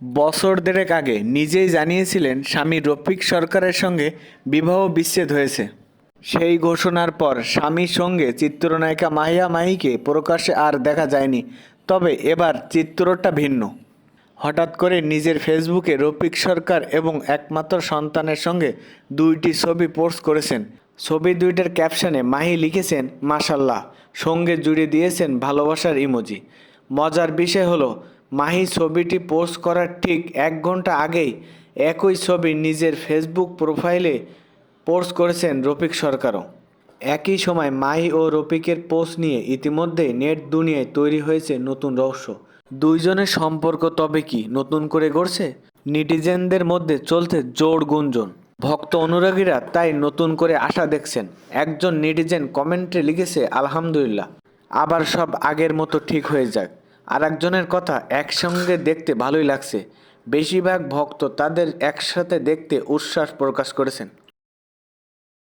বছর দেড়েক আগে নিজেই জানিয়েছিলেন স্বামী রফিক সরকারের সঙ্গে বিবাহ বিচ্ছেদ হয়েছে। সেই ঘোষণার পর স্বামীর সঙ্গে চিত্রনায়িকা মাহিয়া মাহিকে প্রকাশ্যে আর দেখা যায়নি, তবে এবার চিত্রটা ভিন্ন। হঠাৎ করে নিজের ফেসবুকে রফিক সরকার এবং একমাত্র সন্তানের সঙ্গে দুইটি ছবি পোস্ট করেছেন। ছবি দুইটার ক্যাপশনে মাহি লিখেছেন মাসাল্লাহ সঙ্গে জুড়ে দিয়েছেন ভালোবাসার ইমোজি। মজার বিষয় হলো মাহি ছবিটি পোস্ট করার ঠিক এক ঘণ্টা আগেই একই ছবি নিজের ফেসবুক প্রোফাইলে পোস্ট করেছেন রফিক সরকারও। একই সময় মাহি ও রফিকের পোস্ট নিয়ে ইতিমধ্যেই নেট দুনিয়ায় তৈরি হয়েছে নতুন রহস্য। দুইজনের সম্পর্ক তবে কি নতুন করে গড়ছে? নিটিজেনদের মধ্যে চলছে জোর গুঞ্জন। ভক্ত অনুরাগীরা তাই নতুন করে আশা দেখছেন। একজন নেটিজেন কমেন্টে লিখেছে, আলহামদুলিল্লাহ। আবার সব আগের মতো ঠিক হয়ে যাক। আর একজনের কথা একসঙ্গে দেখতে ভালোই লাগছে। বেশিরভাগ ভক্ত তাদের একসাথে দেখতে উচ্ছ্বাস প্রকাশ করেছেন।